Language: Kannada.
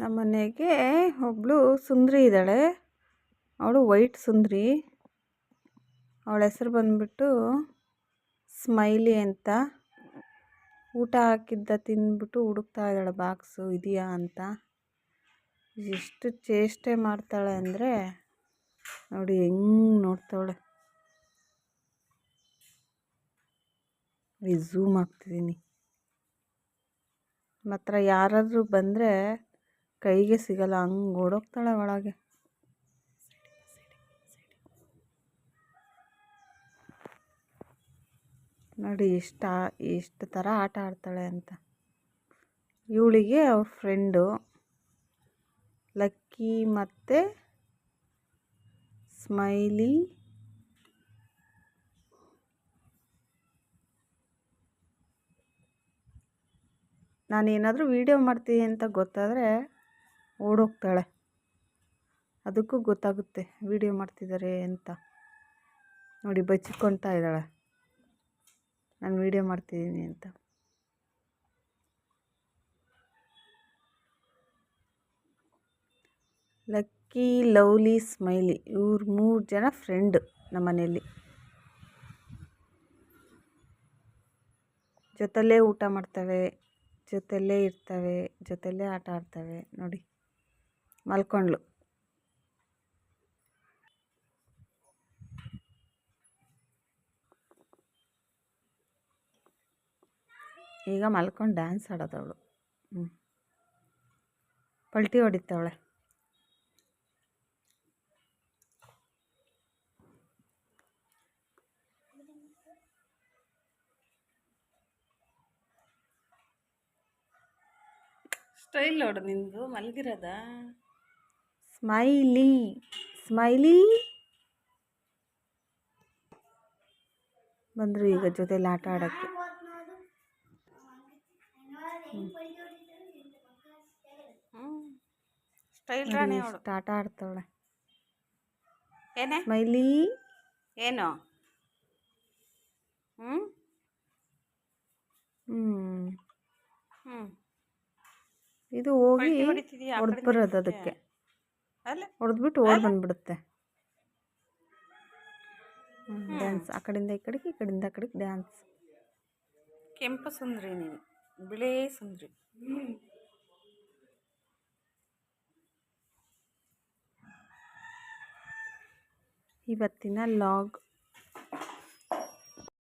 ನಮ್ಮ ಮನೆಗೆ ಒಬ್ಬಳು ಸುಂದ್ರಿ ಇದ್ದಾಳೆ. ಅವಳು ವೈಟ್ ಸುಂದ್ರಿ. ಅವಳ ಹೆಸರು ಬಂದ್ಬಿಟ್ಟು ಸ್ಮೈಲಿ ಅಂತ. ಊಟ ಹಾಕಿದ್ದ ತಿಂದ್ಬಿಟ್ಟು ಹುಡುಕ್ತಾ ಇದ್ದಾಳೆ, ಬಾಕ್ಸು ಇದೆಯಾ? ಅಂತ. ಎಷ್ಟು ಚೇಷ್ಟೆ ಮಾಡ್ತಾಳೆ ಅಂದರೆ ನೋಡಿ ಹೆಂಗೆ ನೋಡ್ತಾವಳೆ. ಝೂಮ್ ಆಗ್ತಿದ್ದೀನಿ ಮಾತ್ರ ಯಾರಾದರೂ ಬಂದರೆ ಕೈಗೆ ಸಿಗಲ್ಲ. ಹಂಗೆ ಓಡೋಗ್ತಾಳೆ ಒಳಗೆ ನೋಡಿ ಇಷ್ಟ, ಇಷ್ಟು ಥರ ಆಟ ಆಡ್ತಾಳೆ ಅಂತ. ಇವಳಿಗೆ ಅವ್ರ ಫ್ರೆಂಡು ಲಕ್ಕಿ ಮತ್ತು ಸ್ಮೈಲಿ ನಾನೇನಾದರೂ ವೀಡಿಯೋ ಮಾಡ್ತೀನಿ ಅಂತ ಗೊತ್ತಾದರೆ ಓಡೋಗ್ತಾಳೆ. ಅದಕ್ಕೂ ಗೊತ್ತಾಗುತ್ತೆ ವೀಡಿಯೋ ಮಾಡ್ತಿದ್ದಾರೆ ಅಂತ. ನೋಡಿ, ಬಚ್ಚಿಕೊಳ್ತಾ ಇದ್ದಾಳೆ. ನಾನು ವೀಡಿಯೋ ಮಾಡ್ತಿದ್ದೀನಿ ಅಂತ. ಲಕ್ಕಿ, ಲವ್ಲಿ, ಸ್ಮೈಲಿ ಇವ್ರ ಮೂರು ಜನ ಫ್ರೆಂಡ್ ನಮ್ಮ ಮನೆಯಲ್ಲಿ ಜೊತೆಲೇ ಊಟ ಮಾಡ್ತವೆ ಜೊತೆಯಲ್ಲೇ ಇರ್ತವೆ ಜೊತೆಯಲ್ಲೇ ಆಟ ಆಡ್ತವೆ, ನೋಡಿ. ಮಲ್ಕೊಂಡ್ಳು. ಈಗ ಮಲ್ಕೊಂಡು ಡ್ಯಾನ್ಸ್ ಆಡೋದವಳು. ಹ್ಞೂ ಪಲ್ಟಿ ಹೊಡಿತಾವಳೆ. ಸ್ಟೈಲ್ ನೋಡು ನಿಂದು ಮಲಗಿರೋದ? Smiley smiley. ಬಂದರು ಈಗ ಜೊತೆಲಿ ಆಟ ಆಡೋಕ್ಕೆ. ಸ್ಟೈಲ್ ರಾಣಿ ಆಟ ಆಡ್ತಾವಳೆ ಏನೇ? ಸ್ಮೈಲಿ. ಏನು? ಹ್ಞೂ ಹ್ಞೂ ಹ್ಞೂ ಇದು ಹೋಗಿ ಹೊಡೆದು ಬರೋದು ಅದಕ್ಕೆ. ಹೊಡೆದ್ಬಿಟ್ಟು ಓಡಿ ಬಂದ್ಬಿಡುತ್ತೆ. ಡ್ಯಾನ್ಸ್ ಆ ಕಡೆಯಿಂದ ಈ ಕಡೆಗೆ ಈ ಕಡೆಯಿಂದ ಆ ಕಡೆಗೆ ಡ್ಯಾನ್ಸ್ ಕೆಂಪು ಸುಂದ್ರಿ ನೀನು. ಬಿಳೇ ಸುಂದ್ರಿ. ಇವತ್ತಿನ ಲಾಗ್.